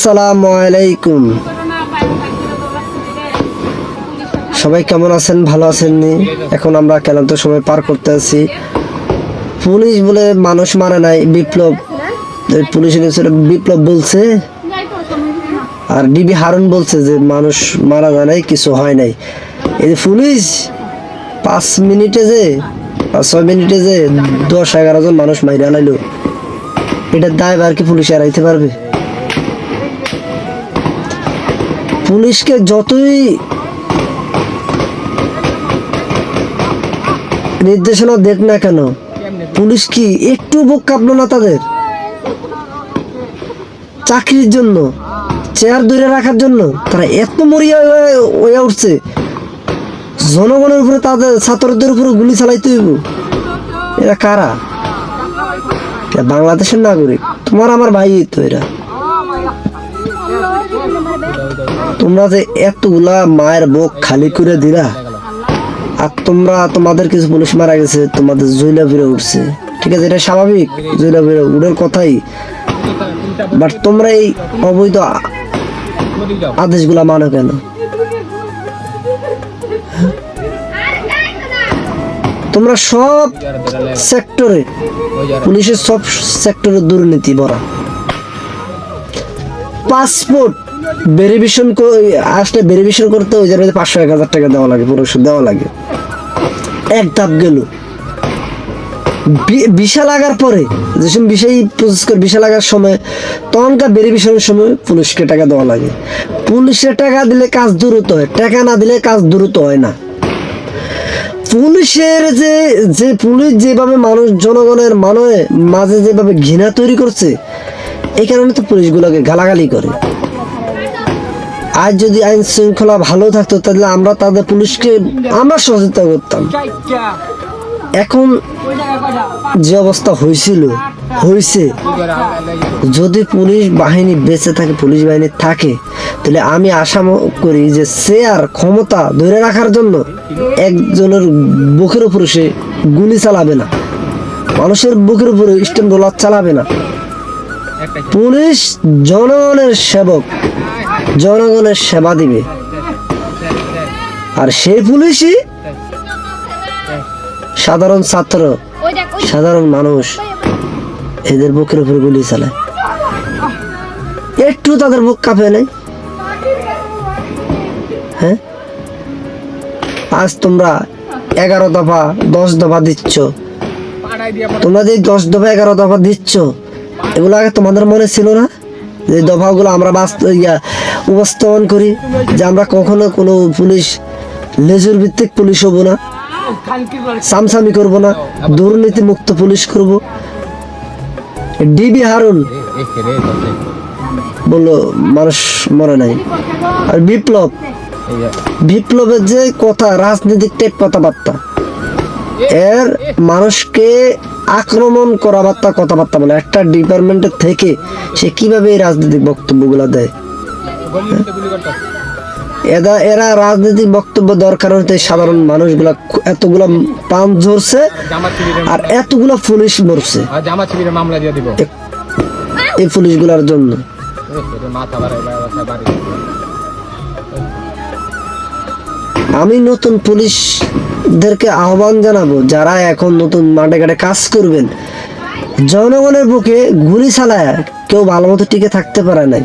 আসসালামু আলাইকুম। সবাই কেমন আছেন? ভালো আছেন নি এখন আমরা ক্লান্ত সময় পার করতে আছি। পুলিশ বলে মানুষ মারা নাই, বিপ্লব। এই পুলিশের বিপ্লব বলছে, আর ডিবি হারুন বলছে যে মানুষ মারা যায় নাই, কিছু হয় নাই। এই পুলিশ, পাঁচ মিনিটে যে ছয় মিনিটে যে দশ এগারো জন মানুষ মাইরা লাইলো। এটার দায়ভার কি পুলিশ এড়াইতে পারবে? পুলিশকে যতই নির্দেশনা দেখ না কেন, পুলিশ কি একটু বুক কাঁপলো না তাদের? চাকরির জন্য, চেয়ার ধরে রাখার জন্য, তারা এত মরিয়া হয়ে- উঠছে। জনগণের উপরে তাদের, ছাত্রদের উপরে গুলি চালাইতে হইব। এরা কারা? বাংলাদেশের নাগরিক। তোমার আমার ভাই তো এরা। তোমরা যে এতগুলা মায়ের বুক খালি করে দিলা, আর তোমরা তোমাদের কিছু পুলিশ মারা গেছে, তোমাদের জৈলা ফিরে উঠছে। ঠিক আছে, এটা স্বাভাবিক জৈলা ফিরে উড়ের কথাই। বাট তোমরা এই অবৈধ আদেশগুলা মানো কেন? তোমরা সব সেক্টরে, পুলিশের সব সেক্টরে দুর্নীতি ভরা। পাসপোর্ট ভেরিফিকেশন আসলে ভেরিফিকেশন করতে ওই জায়গায় পাঁচশো এক হাজার টাকা দেওয়া লাগে পুরো দেওয়া লাগে। এক ধাপ গেল। বি- ভিসা লাগার পরে যেসব বিষয় প্রসেস করে ভিসা লাগার সময়, তখনকার ভেরিফিকেশনের সময় পুলিশকে টাকা দেওয়া লাগে। পুলিশের টাকা দিলে কাজ দ্রুত হয়, টাকা না দিলে কাজ দ্রুত হয় না। পুলিশের যে যে পুলিশ যেভাবে মানুষ, জনগণের মানে মাঝে যেভাবে ঘৃণা তৈরি করছে, এই কারণে তো পুলিশগুলোকে গালাগালি করে। আজ যদি আইন শৃঙ্খলা ভালো থাকতো, তাহলে আমরা তাদের পুলিশকে, আমরা সচেতন করতাম। এখন যে অবস্থা হয়েছিল, হয়েছে। যদি পুলিশ বাহিনী বেঁচে থাকে, পুলিশ বাহিনী থাকে, তাহলে আমি আশা করি যে সে আর ক্ষমতা ধরে রাখার জন্য একজনের বুকের উপরে সে গুলি চালাবে না। মানুষের বুকের উপরে স্টেম রোলার চালাবে না। পুলিশ জনগণের সেবক। জনগণের সেবা দিবে। আর সেই পুলিশই সাধারণ ছাত্র, সাধারণ মানুষ এদের বুকের উপরে গুলি চালায়। একটু তাদের বুক কাঁপে নাই? হ্যাঁ? আজ তোমরা এগারো দফা দশ দফা দিচ্ছ। তোমরা যে দশ দফা এগারো দফা দিচ্ছ, এগুলো আগে তোমাদের মনে ছিল না? যে দফাগুলো আমরা বাস্তব ইয়া, উপস্থাপন করি, যে আমরা কখনো কোনো পুলিশ, লেজুর ভিত্তিক পুলিশ হব না, সামসামি করব না দুর্নীতি মুক্ত পুলিশ করব। ডিবি হারুন বলল, মানুষ মরে নাই। আর বিপ্লব, বিপ্লবের যে কথা, রাজনৈতিক টাইপ কথাবার্তা এর মানুষকে আক্রমণ করা বার্তা কথাবার্তা বলে। একটা ডিপার্টমেন্টের থেকে সে কীভাবে এই রাজনৈতিক বক্তব্যগুলো দেয়? এরা এরা রাজনৈতিক বক্তব্য দরকার হতে সাধারণ মানুষগুলা এতগুলা পান ঝরছে আর এতগুলা পুলিশ মরছে। এই পুলিশগুলার জন্য। মাথা আমি নতুন পুলিশদেরকে আহ্বান জানাব যারা এখন নতুন মাঠে ঘাটে কাজ করবেন। জনগণের বুকে গুলি চালায় কেউ ভালো মতো টিকে থাকতে পারে নাই।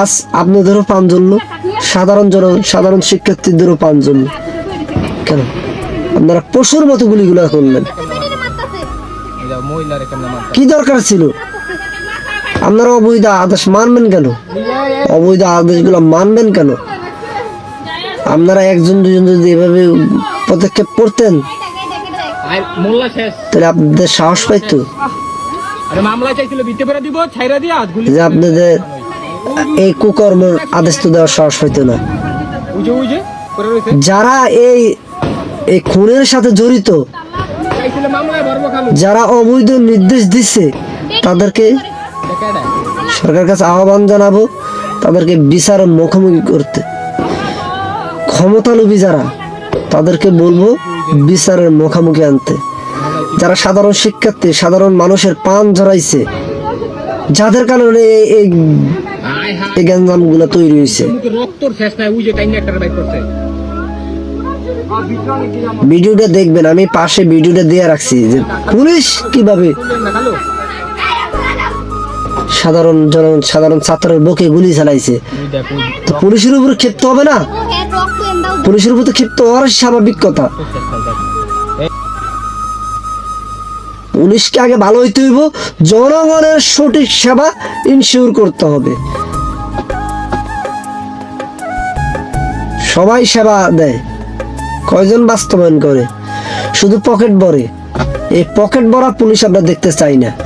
আজ আপনাদেরও পান জন্য সাধারণ জন সাধারণ শিক্ষার্থীদেরও পান জন্য। কেন? আপনারা পশুর মতো গুলিগুলো করলেন। কি দরকার ছিল? আপনারা অবৈধ আদেশ মানবেন কেন? অবৈধ আদেশগুলো মানবেন কেন? আপনারা একজন দুজন যদি এভাবে পদক্ষেপ করতেন তাহলে আপনাদের সাহস পাইতো? যে আপনাদের এই কুকর্মের আদেশ তো দেওয়ার সাহস পাইতো না। যারা এই এই খুনের সাথে জড়িত যারা অবৈধ নির্দেশ দিচ্ছে তাদেরকে সরকার কাছে আহ্বান জানাব তাদেরকে বিচার মুখোমুখি করতে। ক্ষমতালোভী যারা তাদেরকে বলব বিচারের মুখোমুখি আনতে। যারা সাধারণ শিক্ষার্থী সাধারণ মানুষের পান ঝরাইছে যাদের কারণে এই- এই গ্যাঞ্জামগুলো তৈরি হয়েছে ভিডিওটা দেখবেন আমি পাশে ভিডিওটা দিয়ে রাখছি যে পুলিশ কীভাবে সাধারণ জন, সাধারণ ছাত্রের বুকে গুলি চালাইছে। তো পুলিশের উপর ক্ষিপ্ত হবে না? পুলিশের উপর তো ক্ষিপ্ত হওয়ার স্বাভাবিক কথা। পুলিশকে আগে ভালো হইতে হইব, জনগণের সঠিক সেবা ইনশিওর করতে হবে। সবাই সেবা দেয়। কয়জন বাস্তবায়ন করে? শুধু পকেট ভরে। এই পকেট ভরা পুলিশ আমরা দেখতে চাই না।